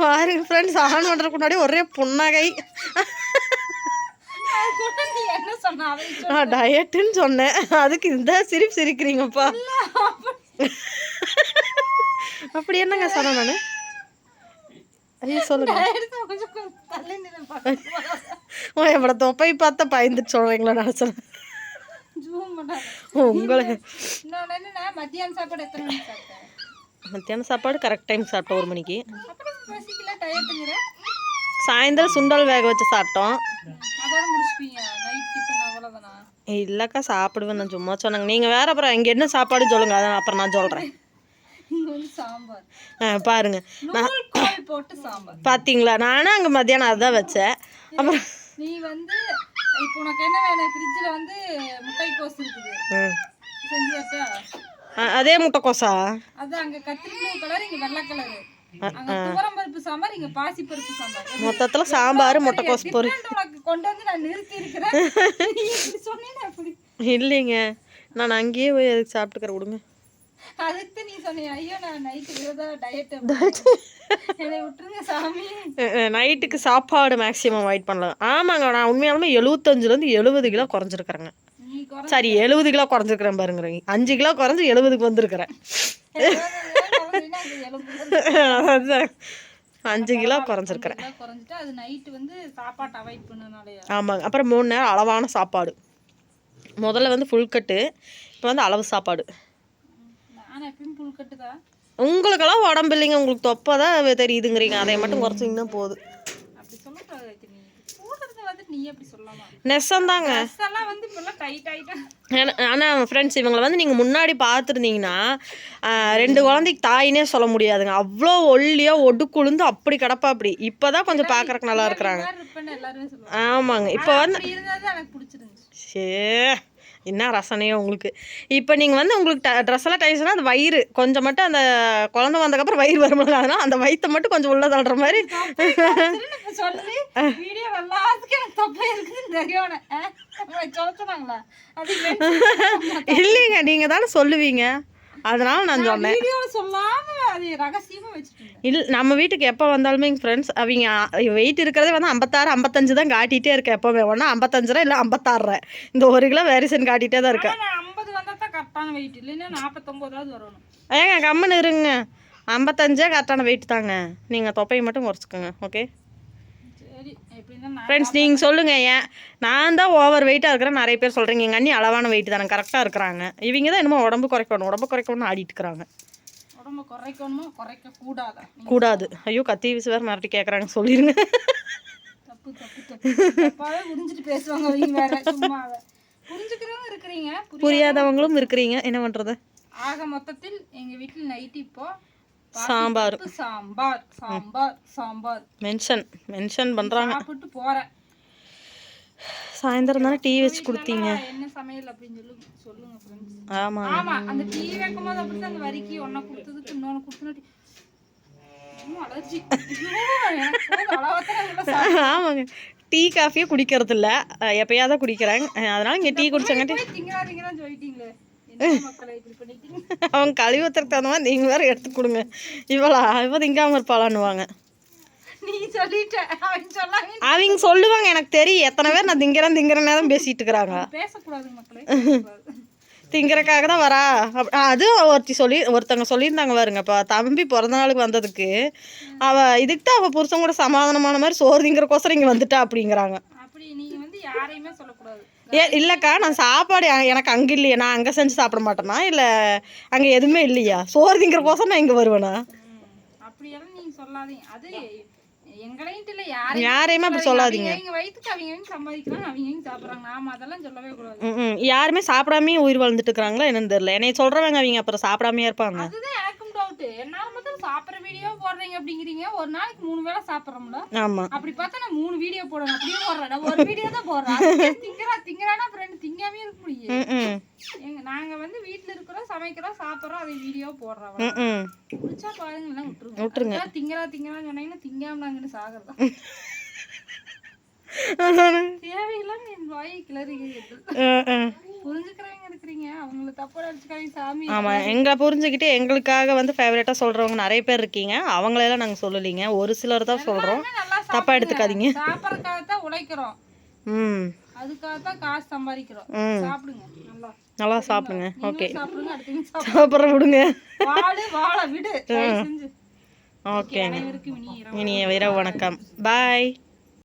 பாருங்க friends on பண்ணுறதுக்கு முன்னாடி ஒரே புன்னகை. சொல்லு. நான் டயட்டுன்னு சொன்னேன். அதுக்கு இந்த சிரிப்பு சிரிக்கிறீங்கப்பா. அப்படி என்னங்க சொன்னேன் நான்? ஐயோ சொல்லுங்க. என்னோட தொப்பை பார்த்தா பயந்துட்டு சொல்கிறீங்களா நினச்சேன் ஜூம் பண்ணாத. உங்களை மத்தியானம் சாப்பாடு எத்தனை மத்தியானம் சாப்பாடு கரெக்ட் டைம் சாப்பிட்டோம் ஒரு மணிக்கு? சாயந்தரம் சுண்டல் வேக வச்சு சாப்பிட்டோம்? இல்லைக்கா சாப்பிடுவேன் நான் சும்மா சொன்னாங்க. நீங்கள் வேற அப்புறம் இங்கே என்ன சாப்பாடு சொல்லுங்க அதை அப்புறம் நான் சொல்கிறேன். பாருங்க. பார்த்தீங்களா நானும் அங்கே மத்தியானம் அதுதான் வச்சேன். அப்புறம் நீ வந்து இப்போ உனக்கு என்ன வேணும்? ஃப்ரிட்ஜில் வந்து முட்டைக்கோஸ் இருக்குது. ம். செஞ்சு தரட்டா அ- அதே முட்டைக்கோசா? அது அங்க கத்திரி ப்ளூ கலர் இங்க வெள்ளை கலர் மொத்தத்தில் சாம்பார் முட்டைக்கோஸ் பொரி. different உனக்கு கொண்டு வந்து நான் நிறுத்தி இருக்கிறேன் நீ இப்படி சொன்னீங்க அப்படி இல்லைங்க. நான் அங்கேயே போய் சாப்பிட்டுக்கிற விடுங்க. அதுக்கு நீ சொன்னியா ஐயோ நான் நைட்டு விரதம் டயட் என்னை விட்டுருங்க சாமி. நைட்டுக்கு சாப்பாடு மேக்ஸிமம் அவாய்ட் பண்ணலாம். ஆமாங்க நான் உண்மையாலுமே எழுபத்தஞ்சிலேருந்து எழுபது கிலோ குறைஞ்சிருக்கிறேங்க. சரி எழுபது கிலோ குறைஞ்சிருக்கிறேன் பாருங்க அஞ்சு கிலோ குறைஞ்சி எழுபதுக்கு வந்திருக்கிறேன். அஞ்சு கிலோ குறைஞ்சிருக்கிறேன். ஆமாங்க. அப்புறம் மூணு நேரம் அளவான சாப்பாடு. முதல்ல வந்து ஃபுல் கட்டு இப்போ வந்து அளவு சாப்பாடு. உங்களுக்கெல்லாம் உடம்பு இல்லைங்க. உங்களுக்கு தொப்பை தான் தெரியுதுங்கிறீங்க. அதை மட்டும் குறைச்சிங்கன்னா போதும் அப்படி சொல்லக்கூடாது நீ போடுறது வந்து நீ அப்படி சொல்லலாமா நெசந்தாங்க ஆனால் ஃப்ரெண்ட்ஸ் இவங்களை வந்து நீங்கள் முன்னாடி பார்த்துருந்தீங்கன்னா ரெண்டு குழந்தைக்கு தாயினே சொல்ல முடியாதுங்க. அவ்வளோ ஒல்லியாக ஒடுக்குழுந்து அப்படி கிடப்பா அப்படி. இப்போ தான் கொஞ்சம் பார்க்கறக்கு நல்லா இருக்கிறாங்க. ஆமாங்க. இப்போ வந்து சே என்ன ரசனையோ உங்களுக்கு. இப்போ நீங்கள் வந்து உங்களுக்கு ட்ரெஸ் எல்லாம் டைஸ்னா அது வயிறு கொஞ்சம் மட்டும் அந்த குழந்தை வந்ததுக்கப்புறம் வயிறு வருமாங்க அதனால் அந்த வயிற்றை மட்டும் கொஞ்சம் உள்ள தள்ளுற மாதிரி. இல்லைங்க நீங்கள் தானே சொல்லுவீங்க. அதனால நான் சொன்னேன். இல்லை நம்ம வீட்டுக்கு எப்போ வந்தாலுமே எங்கள் ஃப்ரெண்ட்ஸ் அவங்க வெயிட் இருக்கிறதே வந்து ஐம்பத்தாறு ஐம்பத்தஞ்சு தான் காட்டிகிட்டே இருக்கேன் எப்போவுமே. ஒன்றா ஐம்பத்தஞ்சுரூவா இல்லை ஐம்பத்தாறுரூவா இந்த ஒரு கிலோ வேரிசன் காட்டிகிட்டே தான் இருக்கேன். ஐம்பது வந்தா தான் கரெக்டான வெயிட் இல்லைன்னா நாற்பத்தொம்போதாவது வரணும். ஏங்க கம்முன்னு இருங்க. ஐம்பத்தஞ்சே கரெக்டான வெயிட் தாங்க. நீங்கள் தொப்பையை மட்டும் குறைச்சிக்கோங்க ஓகே ஃப்ரெண்ட்ஸ் நீங்கள் சொல்லுங்கள் ஏன்? நான் தான் ஓவர் வெயிட்டாக இருக்கிறேன். நிறைய பேர் சொல்கிறீங்க எங்கள் அண்ணி அளவான வெயிட் தானே கரெக்டாக இருக்கிறாங்க. இவங்க தான் என்னமோ உடம்பு குறைக்கணும் உடம்பு குறைக்கணும்னு ஆடிட்டு இருக்கிறாங்க. உடம்ப குறைக்கணுமா குறைக்க கூடாதா? கூடாது. ஐயோ கத்தி வீசு வேறு மிரட்டி கேட்குறாங்க சொல்லிடுங்க தப்பு தப்பு பேசுவாங்க புரியாதவங்களும் இருக்கிறீங்க. என்ன பண்ணுறது ஆக மொத்தத்தில் எங்க வீட்டில் நைட் இப்போ சாம்பார். சாம்பார் சாம்பார் சாம்பார். மென்ஷன் மென்ஷன் பண்ணுறாங்க சாப்பிட்டு போறேன். சாயந்தரம் தானே டீ வச்சு கொடுத்தீங்க. என்ன சமையல் அப்படின்னு சொல்லி சொல்லுங்க ஃப்ரெண்ட்ஸ் ஆமாங்க ஆமா அந்த டீ வைக்கும் போது அப்படிதான் அந்த வரிக்கு ஒன்ன கொடுத்ததுக்கு இன்னொன்னு ஆமாங்க. டீ காஃபியே குடிக்கிறது இல்லை எப்பயாவது அஹ் அதனால இங்கே டீ குடிச்சாங்கட்டி அவங்க கழுவி ஊத்துறதுக்கு தகுந்த மாதிரி நீங்கள் வேறு எடுத்து கொடுங்க. இவளா இவ திங்காமல் இருப்பாளான்னுவாங்க. அவன் அவங்க சொல்லுவாங்க எனக்கு தெரியும். எத்தனை பேர் நான் திங்கிறேன் திங்கிறேன் நேரம் பேசிட்டு இருக்கிறாங்க. திங்கிறக்காக தான் வரா. அதுவும் ஒருத்தி சொல்லி ஒருத்தவங்க சொல்லியிருந்தாங்க பாருங்க இப்போ தம்பி பிறந்த நாளுக்கு வந்ததுக்கு. அவ இதுக்கு தான் அவள் புருஷன் கூட சமாதானமான மாதிரி சோறு திங்கிறக்கோசரம் இங்கே வந்துட்டா அப்படிங்கிறாங்க. அப்படி நீங்க வந்து யாரையுமே சொல்லக்கூடாது. ஏ இல்லைக்கா நான் சாப்பாடு எனக்கு அங்கே இல்லையா. நான் அங்கே செஞ்சு சாப்பிட மாட்டேனா? இல்லை அங்கே எதுவுமே இல்லையா? சோறு திங்கிறக்கோசரம் நான் இங்கே வருவேனா? அப்படியெல்லாம் நீங்க சொல்லாதீங்க. அது யாரையும் அப்படி சொல்லாதீங்க. யாருமே சாப்பிடாமே உயிர் வாழ்ந்துட்டு இருக்கிறாங்களா என்னன்னு தெரியல. என்னை சொல்கிறவங்க அவங்க அப்புறம் சாப்பிடாமையே இருப்பாங்க. வீடியோ போடுறீங்க அப்படிங்கிறீங்க ஒரு நாளைக்கு மூணு வேளை சாப்பிடுறோம்ல. ஆமாம் அப்படி பார்த்தா நான் மூணு வீடியோ போடணும் அப்படியே போடுறேன். ஒரு வீடியோ தான் போடுறேன். திங்கிறா திங்கிறானா ஃப்ரெண்ட் திங்காமே இருக்க முடியும் எங்க நாங்க வந்து வீட்ல இருக்கிறோம் சமைக்கிறோம் சாப்பிடுறோம் அதை வீடியோ போடுறோம் பிடிச்சா பாருங்க விட்டுருங்க. விட்டுருங்க. திங்கிறா திங்கிறா சொன்னீங்கன்னா திங்காம நாங்கன்னு சாகிறதா தேவையில்லாம என் வாயை கிளறிக்கிறது அஹ் ஆமாம் எங்களை புரிஞ்சுக்கிட்டு எங்களுக்காக வந்து ஃபேவரட்டாக சொல்கிறவங்க நிறைய பேர் இருக்கீங்க. அவங்களெல்லாம் நாங்கள் சொல்லலைங்க. ஒரு சிலர் தான் சொல்கிறோம் தப்பாக எடுத்துக்காதீங்க. உழைக்கிறோம். ம். நல்லா. சாப்பிடுங்க. ஓகே. சாப்பிட்ற விடுங்க. இரவு இனிய இரவு வணக்கம். பாய்.